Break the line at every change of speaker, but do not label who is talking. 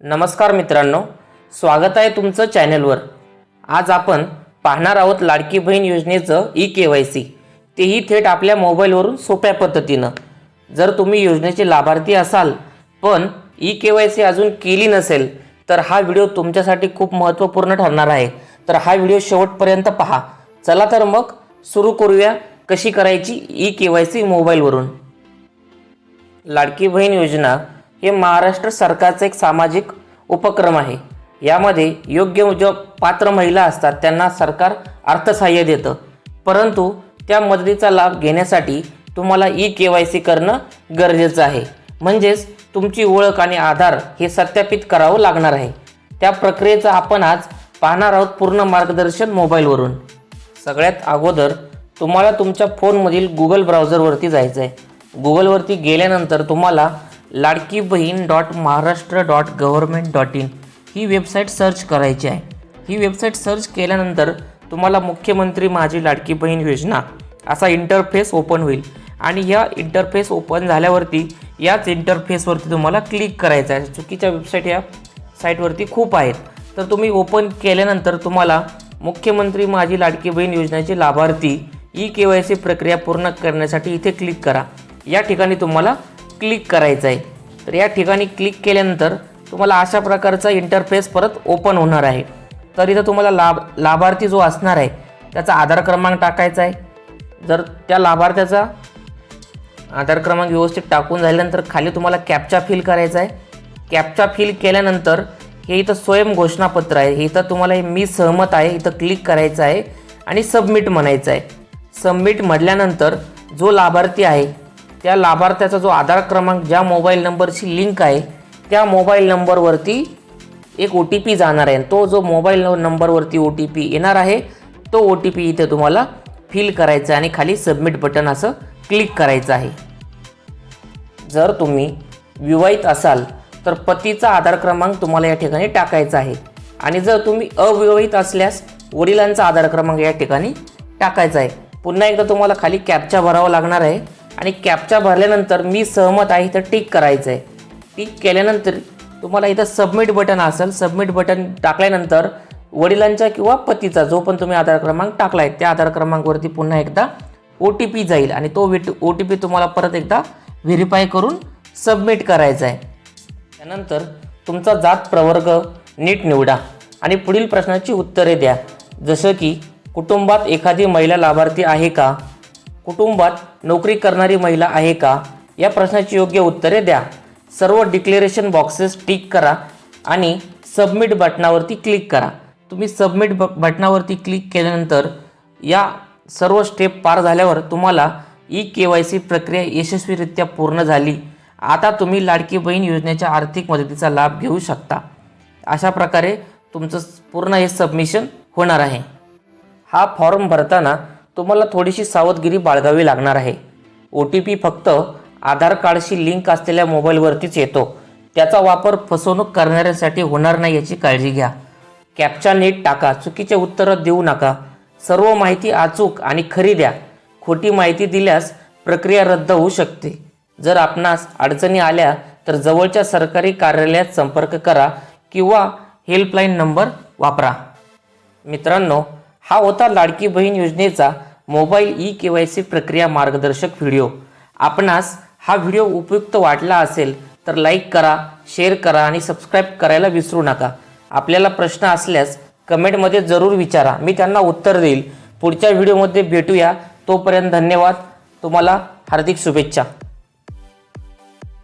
नमस्कार मित्रांनो स्वागत आहे तुमचं चॅनलवर. आज आपण पाहणार आहोत लाडकी बहीण योजनेचं ई के वाय सी तेही थेट आपल्या मोबाईलवरून सोप्या पद्धतीनं. जर तुम्ही योजनेचे लाभार्थी असाल पण ई के वाय सी अजून केली नसेल तर हा व्हिडिओ तुमच्यासाठी खूप महत्त्वपूर्ण ठरणार आहे. तर हा व्हिडिओ शेवटपर्यंत पहा. चला तर मग सुरू करूया कशी करायची ई के वाय सी मोबाईलवरून. लाडकी बहीण योजना हे महाराष्ट्र सरकारचं एक सामाजिक उपक्रम आहे. यामध्ये योग्य ज्या पात्र महिला असतात त्यांना सरकार अर्थसहाय्य देतं. परंतु त्या मदतीचा लाभ घेण्यासाठी तुम्हाला ई के वाय सी करणं गरजेचं आहे. म्हणजेच तुमची ओळख आणि आधार हे सत्यापित करावं लागणार आहे. त्या प्रक्रियेचं आपण आज पाहणार आहोत पूर्ण मार्गदर्शन मोबाईलवरून. सगळ्यात अगोदर तुम्हाला तुमच्या फोनमधील गुगल ब्राउझरवरती जायचं आहे गुगलवरती गेल्यानंतर तुम्हाला Ladki Bahin dot Maharashtra dot government dot in he website search करायची आहे. ही वेबसाईट सर्च केल्यानंतर तुम्हाला मुख्यमंत्री माझी लाडकी बहीण योजना असा इंटरफेस ओपन होईल. आणि या इंटरफेस ओपन झाल्यावरती याच इंटरफेसवरती तुम्हाला क्लिक करायचं आहे. चुकीच्या वेबसाईट या साईटवरती खूप आहेत. तर तुम्ही ओपन केल्यानंतर तुम्हाला मुख्यमंत्री माझी लाडकी बहीण योजनेचे लाभार्थी ई के वाय सी प्रक्रिया पूर्ण करण्यासाठी इथे क्लिक करा. या ठिकाणी तुम्हाला क्लिक करायचं आहे तर या ठिकाणी क्लिक केल्यानंतर तुम्हाला अशा प्रकारचा इंटरफेस परत ओपन होणार आहे. तर इथं तुम्हाला लाभ लाभार्थी जो असणार आहे त्याचा आधार क्रमांक टाकायचा आहे. जर त्या लाभार्थ्याचा आधार क्रमांक व्यवस्थित टाकून झाल्यानंतर खाली तुम्हाला कॅपचा फिल करायचा आहे. कॅपचा फिल केल्यानंतर हे इथं स्वयं घोषणापत्र आहे. हे इथं तुम्हाला हे मी सहमत आहे. इथं क्लिक करायचं आहे आणि सबमिट म्हणायचं आहे. सबमिट म्हटल्यानंतर जो लाभार्थी आहे त्या लाभार्थ्याचा जो आधार क्रमांक ज्या मोबाईल नंबरशी लिंक आहे त्या मोबाईल नंबरवरती एक ओ टी पी जाणार आहे. तो जो मोबाईल नंबरवरती ओ टी पी येणार आहे तो ओ टी पी इथे तुम्हाला फिल करायचा आहे आणि खाली सबमिट बटन असं क्लिक करायचं आहे. जर तुम्ही विवाहित असाल तर पतीचा आधार क्रमांक तुम्हाला या ठिकाणी टाकायचा आहे. आणि जर तुम्ही अविवाहित असल्यास वडिलांचा आधार क्रमांक या ठिकाणी टाकायचा आहे. पुन्हा एकदा तुम्हाला खाली कॅपचा भरावा लागणार आहे. आणि कॅपचा भरल्यानंतर मी सहमत आहे इथं टिक करायचं आहे टिक केल्यानंतर तुम्हाला इथं सबमिट बटन असेल सबमिट बटन टाकल्यानंतर वडिलांच्या किंवा पतीचा जो पण तुम्ही आधार क्रमांक टाकला आहे त्या आधार क्रमांकावरती पुन्हा एकदा ओ टी पी जाईल आणि तो विट ओ टी पी तुम्हाला परत एकदा व्हेरीफाय करून सबमिट करायचा आहे त्यानंतर तुमचा जात प्रवर्ग नीट निवडा आणि पुढील प्रश्नाची उत्तरे द्या. जसं की कुटुंबात एखादी महिला लाभार्थी आहे का? कुटुंबात नोकरी करणारी महिला आहे का? या प्रश्नाची योग्य उत्तरे द्या. सर्व डिक्लेरेशन बॉक्सेस टिक करा आणि सबमिट बटनावरती क्लिक करा. तुम्ही सबमिट ब बटनावरती क्लिक केल्यानंतर या सर्व स्टेप पार झाल्यावर तुम्हाला ई के वाय सी प्रक्रिया यशस्वीरित्या पूर्ण झाली. आता तुम्ही लाडकी बहीण योजनेच्या आर्थिक मदतीचा लाभ घेऊ शकता. अशा प्रकारे तुमचं पूर्ण हे सबमिशन होणार आहे. हा फॉर्म भरताना तुम्हाला थोडीशी सावधगिरी बाळगावी लागणार आहे. ओ टी पी फक्त आधार कार्डशी लिंक असलेल्या मोबाईलवरतीच येतो. त्याचा वापर फसवणूक करणाऱ्यांसाठी होणार नाही याची काळजी घ्या. कॅपचा नीट टाका चुकीचे उत्तरं देऊ नका. सर्व माहिती अचूक आणि खरी द्या. खोटी माहिती दिल्यास प्रक्रिया रद्द होऊ शकते. जर आपणास अडचणी आल्या तर जवळच्या सरकारी कार्यालयात संपर्क करा किंवा हेल्पलाईन नंबर वापरा. मित्रांनो हा होता लाडकी बहीण योजनेचा mobile E K Y C प्रक्रिया मार्गदर्शक व्हिडिओ. आपणास हा व्हिडिओ उपयुक्त वाटला असेल तर लाईक करा शेअर करा आणि सबस्क्राईब करायला विसरू नका. आपल्याला प्रश्न असल्यास कमेंटमध्ये जरूर विचारा. मी त्यांना उत्तर देईल. पुढच्या व्हिडिओमध्ये भेटूया. तोपर्यंत धन्यवाद. तुम्हाला हार्दिक शुभेच्छा.